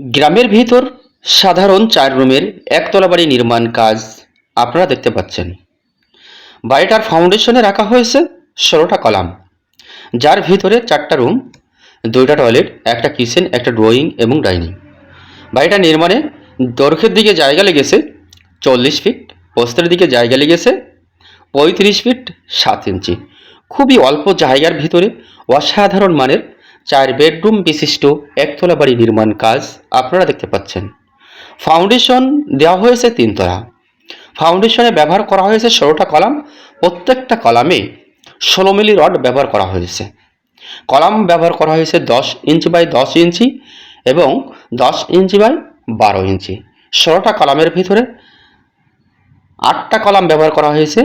গ্রামের ভিতর সাধারণ চার রুমের একতলা বাড়ি নির্মাণ কাজ আপনারা দেখতে পাচ্ছেন। বাড়িটার ফাউন্ডেশনে রাখা হয়েছে ষোলোটা কলাম। যার ভিতরে চারটা রুম দুইটা টয়লেট একটা কিচেন একটা ড্রয়িং এবং ডাইনিং বাড়িটা নির্মাণে দৈর্ঘ্যের দিকে জায়গা লেগেছে চল্লিশ ফিট প্রস্থের দিকে জায়গা লেগেছে পঁয়ত্রিশ ফিট সাত ইঞ্চি খুবই অল্প জায়গার ভিতরে অসাধারণ মানের চার বেডরুম বিশিষ্ট একতলা বাড়ি নির্মাণ কাজ আপনারা দেখতে পাচ্ছেন। ফাউন্ডেশন দেওয়া হয়েছে তিনতলা ফাউন্ডেশনে ব্যবহার করা হয়েছে ষোলোটা কলাম। প্রত্যেকটা কলামে ষোলো মিলি রড ব্যবহার করা হয়েছে। কলাম ব্যবহার করা হয়েছে দশ ইঞ্চি বাই দশ ইঞ্চি এবং দশ ইঞ্চি বাই বারো ইঞ্চি। ষোলোটা কলামের ভিতরে আটটা কলাম ব্যবহার করা হয়েছে।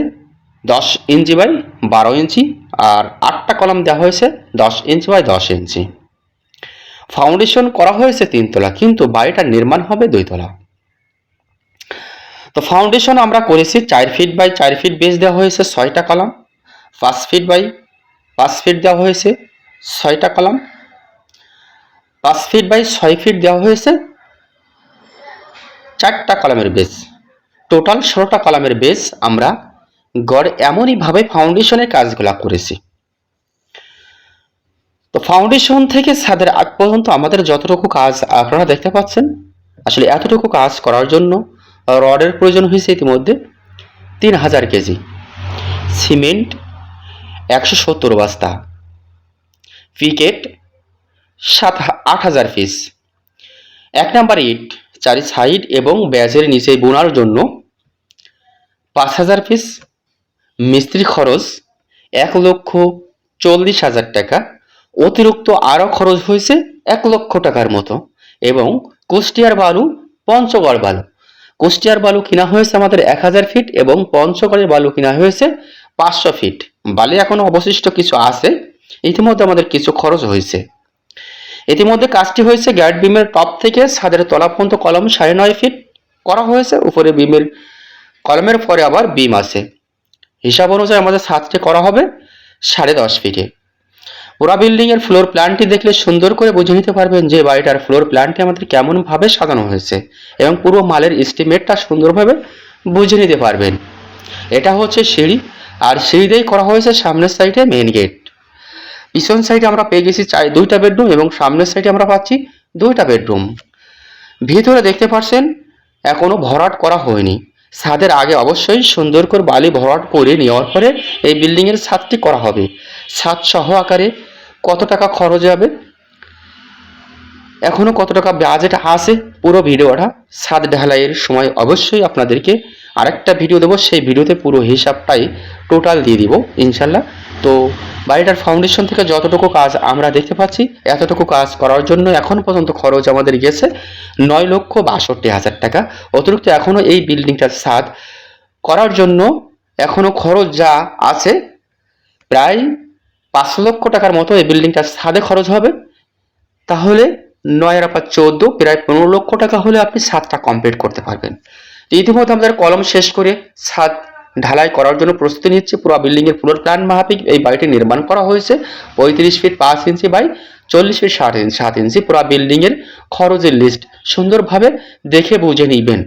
দশ ইঞ্চি বাই বারো ইঞ্চি আর আটটা কলাম দেওয়া হয়েছে দশ ইঞ্চি বাই দশ ইঞ্চি। ফাউন্ডেশন করা হয়েছে তিনতলা কিন্তু বাড়িটা নির্মাণ হবে দুইতলা তো ফাউন্ডেশন আমরা করেছি চার ফিট বাই চার ফিট বেস দেওয়া হয়েছে ছয়টা কলাম, পাঁচ ফিট বাই পাঁচ ফিট দেওয়া হয়েছে ছয়টা কলাম, পাঁচ ফিট বাই ছয় ফিট দেওয়া হয়েছে চারটা কলামের বেস টোটাল ষোলোটা কলামের বেস আমরা গড় এমনইভাবে ফাউন্ডেশনের কাজগুলো করেছি। তো ফাউন্ডেশন থেকে ছাদের আগ পর্যন্ত আমাদের যতটুকু কাজ আপনারা দেখতে পাচ্ছেন, আসলে এতটুকু কাজ করার জন্য রডের প্রয়োজন হয়েছে ইতিমধ্যে তিন হাজার কেজি। সিমেন্ট একশো সত্তর বস্তা। পিকেট সাত আট হাজার পিস এক নাম্বার ইট, চারি সাইড এবং ব্যাজের নিচে বোনার জন্য পাঁচ হাজার পিস মিস্ত্রি খরচ এক লক্ষ চল্লিশ হাজার টাকা। অতিরিক্ত আরও খরচ হয়েছে এক লক্ষ টাকার মতো এবং কুষ্টিয়ার বালু পঞ্চগড় বালু। কুষ্টিয়ার বালু কিনা হয়েছে আমাদের এক হাজার ফিট এবং পঞ্চগড়ের বালু কিনা হয়েছে পাঁচশো ফিট। বালি এখনও অবশিষ্ট কিছু আছে। ইতিমধ্যে আমাদের কিছু খরচ হয়েছে। ইতিমধ্যে কাজটি হয়েছে গ্যাট বিমের টপ থেকে ছাদের তলা পর্যন্ত কলম সাড়ে নয় ফিট করা হয়েছে। উপরে বিমের কলমের পরে আবার বিম আছে। হিসাব অনুযায়ী আমাদের ছাদটি করা হবে, সাড়ে দশ ফিটে পুরা বিল্ডিং এর ফ্লোর প্ল্যানটি দেখলে সুন্দর করে বুঝে নিতে পারবেন যে বাড়িটার ফ্লোর প্ল্যানটি আমাদের কেমন ভাবে সাজানো হয়েছে এবং পুরো মালের এস্টিমেটটা সুন্দরভাবে বুঝে নিতে পারবেন। এটা হচ্ছে সিঁড়ি, আর সিঁড়ি দিয়েই করা হয়েছে সামনের সাইডে মেন গেট পিছন সাইডে আমরা পেয়ে গেছি চাই দুইটা বেডরুম এবং সামনের সাইডে আমরা পাচ্ছি দুইটা বেডরুম ভিতরে দেখতে পাচ্ছেন, এখনও ভরাট করা হয়নি। ছাদের আগে অবশ্যই সুন্দর করে বালি ভরাট করে নেওয়ার পরে এই বিল্ডিংয়ের ছাদটি করা হবে। ছাদ সহ আকারে কত টাকা খরচ হবে? এখনও কত টাকা বাজেট আছে? পুরো ভিডিওটা ছাদ ঢালাইয়ের সময় অবশ্যই আপনাদেরকে আরেকটা ভিডিও দেবো। সেই ভিডিওতে পুরো হিসাবটাই টোটাল দিয়ে দিব, ইনশাল্লাহ। তো বাড়িটার ফাউন্ডেশন থেকে যতটুকু কাজ আমরা দেখতে পাচ্ছি, এতটুকু কাজ করার জন্য এখন পর্যন্ত খরচ আমাদের গেছে নয় লক্ষ বাষট্টি হাজার টাকা। অতিরিক্ত এখনও এই বিল্ডিংটার ছাদ করার জন্য এখনও খরচ যা আছে, প্রায় পাঁচ লক্ষ টাকার মতো এই বিল্ডিংটার ছাদে খরচ হবে। তাহলে নয় আর পাঁচ চোদ্দ, প্রায় পনেরো লক্ষ টাকা হলে আপনি ছাদটা কমপ্লিট করতে পারবেন। ইতিমধ্যে আমাদের কলম শেষ করে ছাদ ঢালাই করার জন্য প্রস্তুতি নিচ্ছে। পুরো বিল্ডিং এর পুরো প্ল্যান মাফিক এই বাড়িটি নির্মাণ করা হয়েছে। পঁয়ত্রিশ ফিট পাঁচ ইঞ্চি বাই চল্লিশ ফিট সাত ইঞ্চি সাত ইঞ্চি পুরো বিল্ডিং এর খরচের লিস্ট সুন্দরভাবে দেখে বুঝে নিবেন।